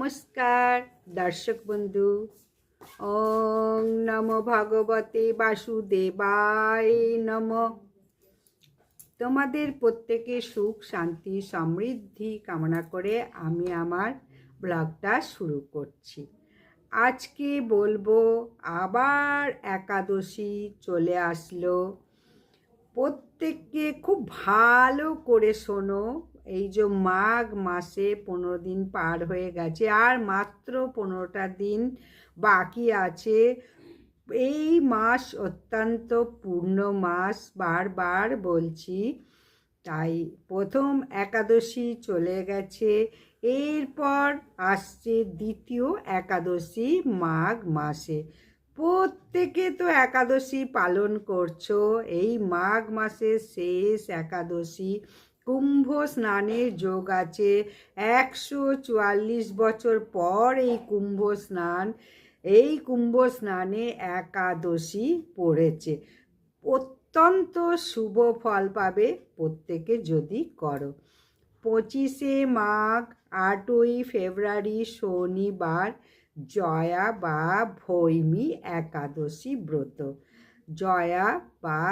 নমস্কার, দর্শক বন্ধু। ওং নম ভগবতে বাসুদেবায় নম। তোমাদের প্রত্যেকে সুখ, শান্তি, সমৃদ্ধি কামনা করে আমি আমার ব্লগটা শুরু করছি। আজকে বলব, আবার একাদশী চলে আসলো। প্রত্যেককে খুব ভালো করে শোনো এই যে মাঘ মাসে পনেরো দিন পার হয়ে গেছে, আর মাত্র পনেরোটা দিন বাকি আছে। এই মাস অত্যন্ত পূর্ণ মাস, বারবার বলছি। তাই প্রথম একাদশী চলে গেছে, এরপর আসছে দ্বিতীয় একাদশী মাঘ মাসে। প্রত্যেকে তো একাদশী পালন করছ, এই মাঘ মাসের শেষ একাদশী কুম্ভ স্নানের যোগ আছে। একশো চুয়াল্লিশ বছর পর এই কুম্ভ স্নান, এই কুম্ভ স্নানে একাদশী পড়েছে। অত্যন্ত শুভ ফল পাবে প্রত্যেকে যদি করো। পঁচিশে মাঘ, আটই ফেব্রুয়ারি, শনিবার, জয়া বা ভৈমী একাদশী ব্রত। জয়া বা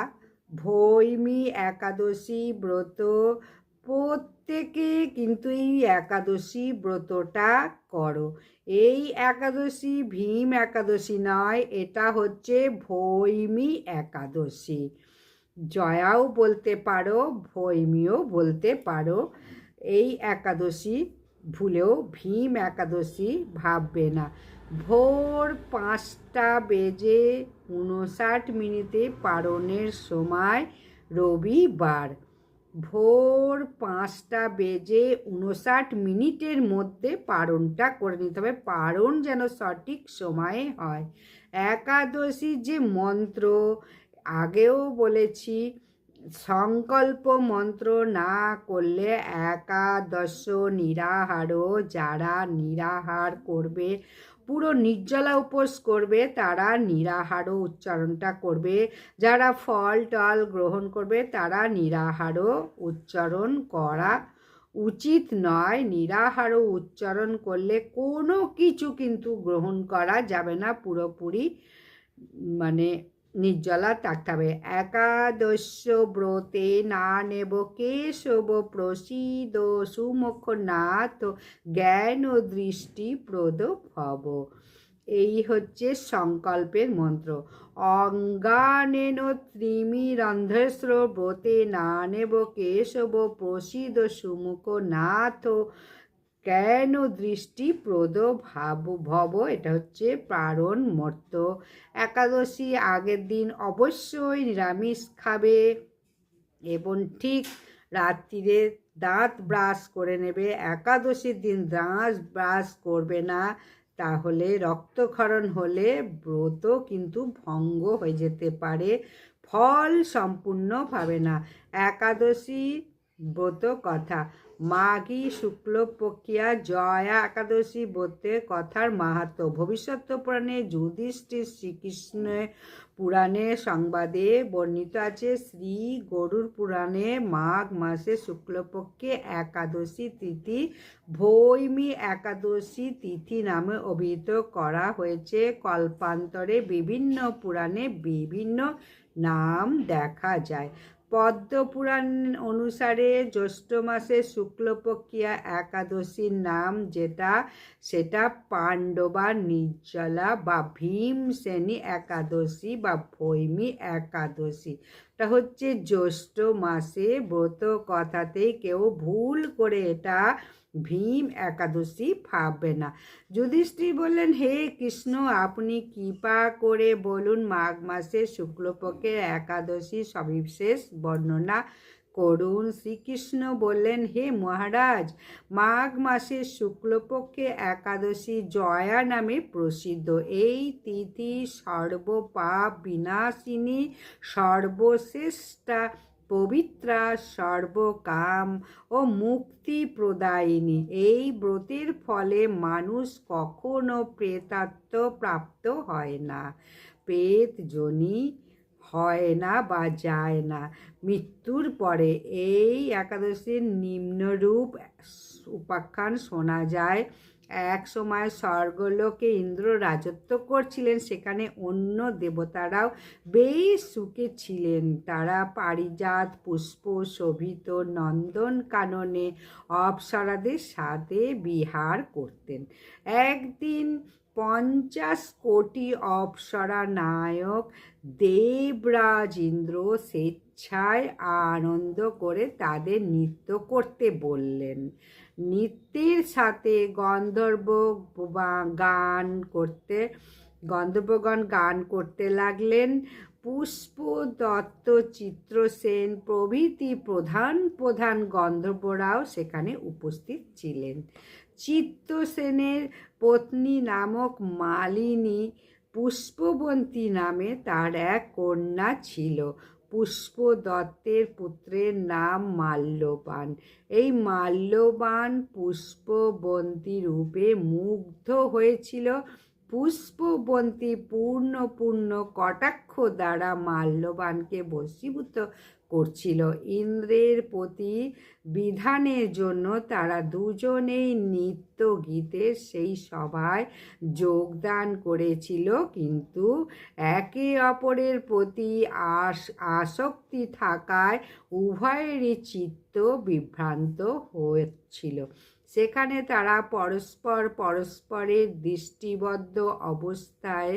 ভৈমী একাদশী ব্রত। প্রত্যেকে কিন্তু এই একাদশী ব্রতটা করো। এই একাদশী ভীম একাদশী নয়, এটা হচ্ছে ভৈমী একাদশী। জয়াও বলতে পারো, ভৈমীও বলতে পারো। এই একাদশী ভুলেও ভীম একাদশী ভাববে না। ভোর পাঁচটা বেজে উনষাট মিনিটে পারণের সময় রবিবার ভোর পাঁচটা বেজে উনষাট মিনিটের মধ্যে পারণটা করে নিতে হবে। পারণ যেন সঠিক সময়ে হয়। একাদশী যে মন্ত্র, আগেও বলেছি, সংকল্প মন্ত্র না করলে একাদশ নিরাহারও, যারা নিরাহার করবে পুরো নির্জলা উপোস করবে, তারা নিরাহারও উচ্চারণটা করবে। যারা ফল টল গ্রহণ করবে, তারা নিরাহারও উচ্চারণ করা উচিত নয়। নিরাহার উচ্চারণ করলে কোনো কিছু কিন্তু গ্রহণ করা যাবে না। পুরোপুরি মানে নির্জলা থাকতে হবে। একাদশ ব্রতে না নেব কেশব প্রসিদ সুমুখ নাথ জ্ঞান ও দৃষ্টি প্রদ ভব। এই হচ্ছে সংকল্পের মন্ত্র। অঙ্গানেন ত্রিমিরন্ধ্রস্র ব্রতে না নেব কেশব প্রসিদ সুমুখ নাথ কেন দৃষ্টি প্রদ ভাব ভব এটা হচ্ছে প্রারণ মর্ত একাদশী আগের দিন অবশ্যই নিরামিষ খাবে এবং ঠিক রাত্রিরে দাঁত ব্রাশ করে নেবে। একাদশীর দিন দাঁত ব্রাশ করবে না, তাহলে রক্তক্ষরণ হলে ব্রত কিন্তু ভঙ্গ হয়ে যেতে পারে, ফল সম্পূর্ণ পাবে না। একাদশী ব্রত কথা। মাঘী শুক্লপক্ষিয়া জয়া একাদশী ব্রতের কথার মাহাত্ম। ভবিষ্যৎ পুরাণে যুধিষ্ঠির শ্রীকৃষ্ণ পুরাণে সংবাদে বর্ণিত আছে, শ্রী গরুর পুরাণে মাঘ মাসে শুক্লপক্ষে একাদশী তিথি, ভৈমী একাদশী তিথি নামে অভিহিত করা হয়েছে। কল্পান্তরে বিভিন্ন পুরাণে বিভিন্ন নাম দেখা যায়। পদ্মপুরাণ অনুসারে জ্যৈষ্ঠ মাসে শুক্লপক্ষিয়া একাদশীর নাম যেটা, সেটা পাণ্ডবা, নির্জলা বা ভীমসেনী একাদশী বা ভৈমী একাদশী। এটা হচ্ছে জ্যৈষ্ঠ মাসে ব্রত কথাতেই কেউ ভুল করে এটা ভীম একাদশী ভাববে না। যুধিষ্ঠির বললেন, হে কৃষ্ণ, আপনি কৃপা করে বলুন, মাঘ মাসে শুক্লপক্ষের একাদশী সবিশেষ বর্ণনা করুন। শ্রীকৃষ্ণ বললেন, হে মহারাজ, মাঘ মাসের শুক্লপক্ষে একাদশী জয়া নামে প্রসিদ্ধ। এই তিথি সর্বপাপ বিনাশিনী, সর্বশ্রেষ্ঠা পবিত্রা সর্বকাম ও মুক্তি প্রদায়িনী। এই ব্রতের ফলে মানুষ কখনো প্রেতাত্ম প্রাপ্ত হয় না, প্রেত জনি হয় না বা যায় না। মৃত্যুর পরে এই একাদশীর নিম্নরূপ উপাখ্যান শোনা যায় এক সময় স্বর্গলোকে ইন্দ্র রাজত্ব করছিলেন, সেখানে অন্য দেবতারাও বেশ সুখে ছিলেন। তারা পারিজাত, পুষ্প, শোভিত, নন্দন কাননে অপসরাদের সাথে বিহার করতেন। একদিন পঞ্চাশ কোটি অপ্সরা নায়ক দেবরাজ ইন্দ্র স্বেচ্ছায় আনন্দ করে তাদের নৃত্য করতে বললেন। নৃত্যের সাথে গন্ধর্ব গান করতে, গন্ধর্বগণ গান করতে লাগলেন। পুষ্প দত্ত চিত্রসেন প্রভৃতি প্রধান প্রধান গন্ধর্বরাও সেখানে উপস্থিত ছিলেন। চিত্তসেনের পত্নী নামক মালিনী পুষ্পবন্তী নামে তার এক কন্যা ছিল। পুষ্প দত্তের পুত্রের নাম মাল্যবান। এই মাল্যবান পুষ্পবন্তী রূপে মুগ্ধ হয়েছিল। পুষ্পবন্তী পূর্ণ পূর্ণ কটাক্ষ দ্বারা মাল্যবানকে বশীভূত করছিল। ইন্দ্রের প্রতি বিধানের জন্য তারা দুজনেই নৃত্য গীতের সেই সভায় যোগদান করেছিল। কিন্তু একে অপরের প্রতি আস, আসক্তি থাকায় উভয়েরই চিত্ত বিভ্রান্ত হয়েছিল সেখানে তারা পরস্পর পরস্পরের দৃষ্টিবদ্ধ অবস্থায়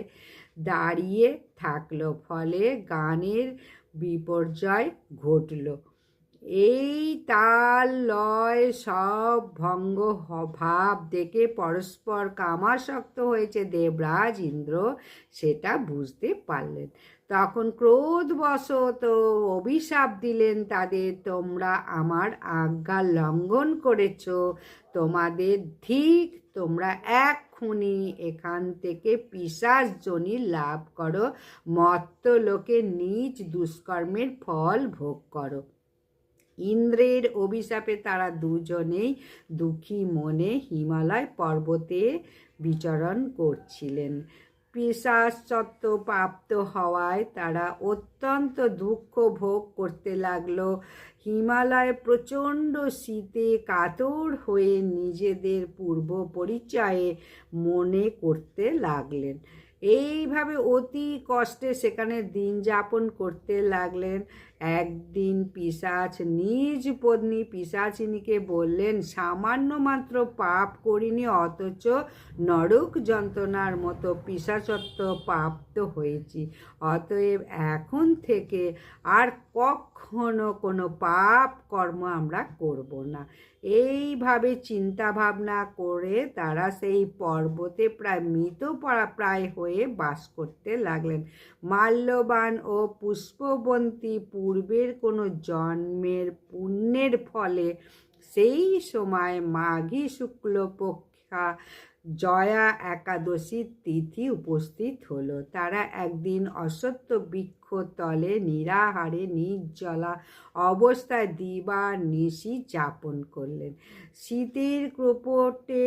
দাঁড়িয়ে থাকল। ফলে গানের বিপর্যয় ঘটল। এই তাল লয় সব ভঙ্গ ভাব দেখে পরস্পর কামাসক্ত হয়েছে দেবরাজ ইন্দ্র, সেটা বুঝতে পারলেন। তখন ক্রোধবশত অভিশাপ দিলেন তাদের, তোমরা আমার আজ্ঞা লঙ্ঘন করেছ, তোমাদের ঠিক তোমরা এক্ষুনি এখান থেকে পিসাস জনি লাভ করো, মত্ত লোকে নিজ দুষ্কর্মের ফল ভোগ করো। ইন্দ্রের অভিশাপে তারা দুজনেই দুঃখী মনে হিমালয় পর্বতে বিচরণ করছিলেন। পিসাচত্ব প্রাপ্ত হওয়ায় তারা অত্যন্ত দুঃখ ভোগ করতে লাগল। হিমালয় প্রচণ্ড শীতে কাতর হয়ে নিজেদের পূর্ব পরিচয়ে মনে করতে লাগলেন। এইভাবে অতি কষ্টে সেখানে দিন যাপন করতে লাগলেন। একদিন পিসাচ নিজ পত্নী পিসাচিনীকে বললেন, সামান্য মাত্র পাপ করিনি, অথচ নরক যন্ত্রণার মতো পিসাচত্ব প্রাপ্ত হয়েছি। অতএব এখন থেকে আর কখনো কোনো পাপ কর্ম আমরা করব না। এইভাবে চিন্তা ভাবনা করে তারা সেই পর্বতে প্রায় মৃত পড়া- প্রায় হয়ে বাস করতে লাগলেন। মাল্যবান ও পুষ্পবন্তী পূর্বের কোনো জন্মের পুণ্যের ফলে সেই সময় মাঘী শুক্লপক্ষা জয়া একাদশীর তিথি উপস্থিত হলো। তারা একদিন অসত্য বৃক্ষ তলে নিরাহারে, নির্জলা অবস্থায় দিবা নিশি যাপন করলেন। শীতের ক্রোপটে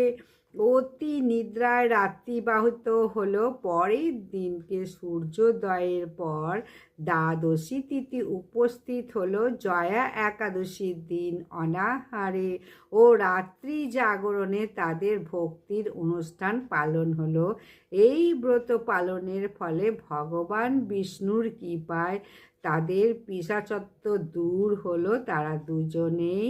অতি নিদ্রায় রাত্রিবাহিত হলো। পরের দিনকে সূর্যোদয়ের পর দ্বাদশী তিথি উপস্থিত হলো। জয়া একাদশীর দিন অনাহারে ও রাত্রি জাগরণে তাদের ভক্তির অনুষ্ঠান পালন হলো। এই ব্রত পালনের ফলে ভগবান বিষ্ণুর কৃপায় তাদের পিসাচত্ব দূর হলো। তারা দুজনেই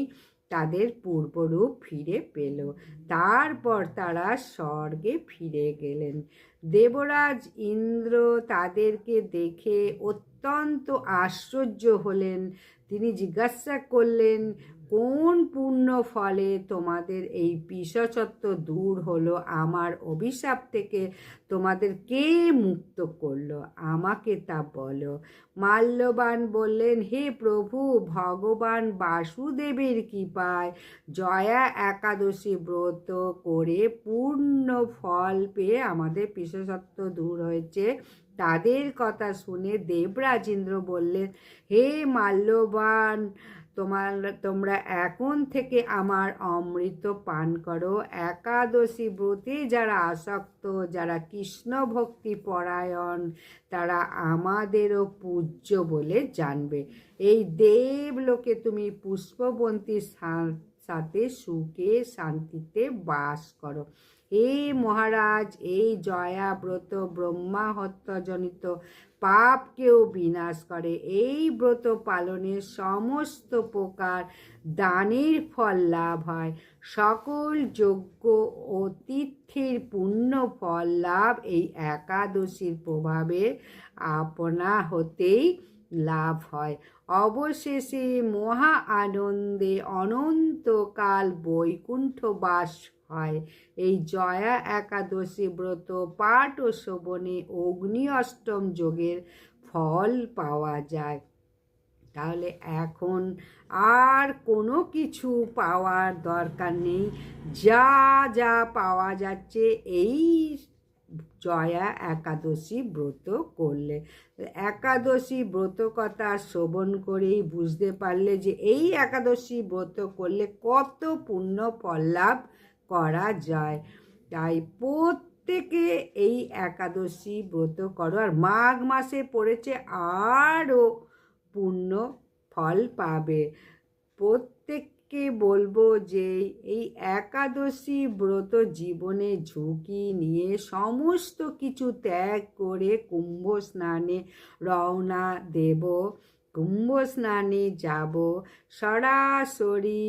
তাদের পূর্বরূপ ফিরে পেল। তারপর তারা স্বর্গে ফিরে গেলেন। দেবরাজ ইন্দ্র তাদেরকে দেখে অত্যন্ত আশ্চর্য হলেন। তিনি জিজ্ঞাসা করলেন কোন পূর্ণ ফলে তোমাদের এই পিশচত্ব দূর হলো? আমার অভিশাপ থেকে তোমাদের কে মুক্ত করল? আমাকে তা বলো। মাল্যবান বললেন, হে প্রভু, ভগবান বাসুদেবের কৃপায় জয়া একাদশী ব্রত করে পূর্ণ ফল পেয়ে আমাদের পিশচত্ব দূর হয়েছে। তাদের কথা শুনে দেবরাজেন্দ্র বললেন, হে মাল্যবান তোমার, তোমরা এখন থেকে আমার অমৃত পান করো। একাদশী ব্রতে যারা আসক্ত, যারা কৃষ্ণ ভক্তি পরায়ণ, তারা আমাদেরও পূজ্য বলে জানবে। এই দেবলোকে তুমি পুষ্পবন্তী সাথে সুখে শান্তিতে বাস করো। হে মহারাজ, এই জয়া ব্রত ব্রহ্মা হত্যাজনিত পাপকেও বিনাশ করে। এই ব্রত পালনের সমস্ত প্রকার দানের ফল লাভ হয়। সকল যোগ্য ও তীর্থের পুণ্য ফল লাভ এই একাদশীর প্রভাবে আপনা হতেই লাভ হয়। অবশেষে মহা আনন্দে অনন্তকাল বৈকুণ্ঠবাস হয়। এই জয়া একাদশী ব্রত পাঠ ও শোভনে অগ্নি অষ্টম যোগের ফল পাওয়া যায়। তাহলে এখন আর কোনো কিছু পাওয়ার দরকার নেই। যা যা পাওয়া যাচ্ছে, এই জয়া একাদশী ব্রত করলে। একাদশী ব্রত কথা শ্রবণ করেই বুঝতে পারলে যে এই একাদশী ব্রত করলে কত পুণ্য ফল লাভ করা যায়। তাই প্রত্যেকে এই একাদশী ব্রত করো। আর মাঘ মাসে পড়েছে আরও পূর্ণ ফল পাবে। প্রত্যেককে বলব যে এই একাদশী ব্রত জীবনে ঝুঁকি নিয়ে সমস্ত কিছু ত্যাগ করে কুম্ভ স্নানে রওনা দেব। কুম্ভ স্নানে যাব। সরাসরি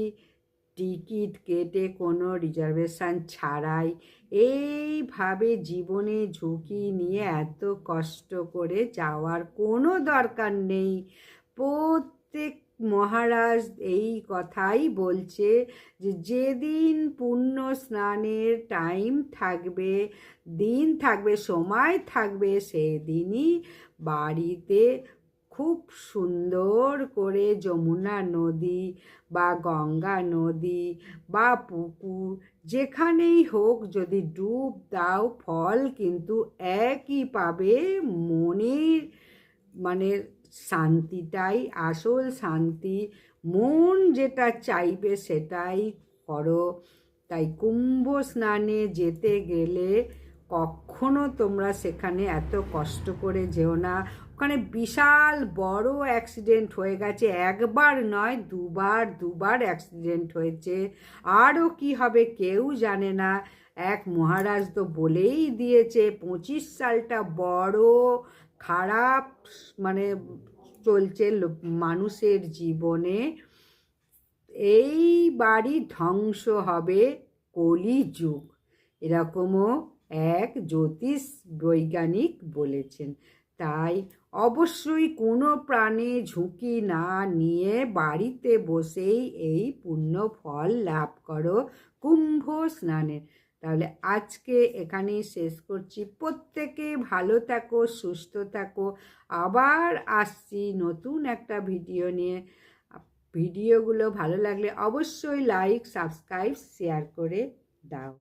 টিকিট কেটে কোনো রিজার্ভেশন ছাড়াই এইভাবে জীবনে ঝুঁকি নিয়ে এত কষ্ট করে যাওয়ার কোনো দরকার নেই। প্রত্যেক মহারাজ এই কথাই বলছে যে যেদিন পুণ্য স্নানের টাইম থাকবে, দিন থাকবে, সময় থাকবে, সেদিনই বাড়িতে খুব সুন্দর করে যমুনা নদী বা গঙ্গা নদী বা পুকুর যেখানেই হোক যদি ডুব দাও, ফল কিন্তু একই পাবে মনের মানে শান্তিটাই, আসল শান্তি। মন যেটা চাইবে সেটাই করো। তাই কুম্ভ স্নানে যেতে গেলে কখনো তোমরা সেখানে এত কষ্ট করে যেও না। ওখানে বিশাল বড় অ্যাক্সিডেন্ট হয়ে গেছে। একবার নয়, দুবার দুবার অ্যাক্সিডেন্ট হয়েছে। আরও কি হবে কেউ জানে না। এক মহারাজ তো বলেই দিয়েছে, পঁচিশ সালটা বড় খারাপ মানে চলছে মানুষের জীবনে, এই বাড়ি ধ্বংস হবে কলিযুগ। এরকমও এক জ্যোতিষ বৈজ্ঞানিক বলেছেন। তাই অবশ্যই কোনো প্রাণে ঝুঁকি না নিয়ে বাড়িতে বসেই এই পুণ্য ফল লাভ করো কুম্ভ স্নানের তাহলে আজকে এখানেই শেষ করছি। প্রত্যেকে ভালো থাকো, সুস্থ থাকো। আবার আসছি নতুন একটা ভিডিও নিয়ে। ভিডিওগুলো ভালো লাগলে অবশ্যই লাইক সাবস্ক্রাইব শেয়ার করে দাও।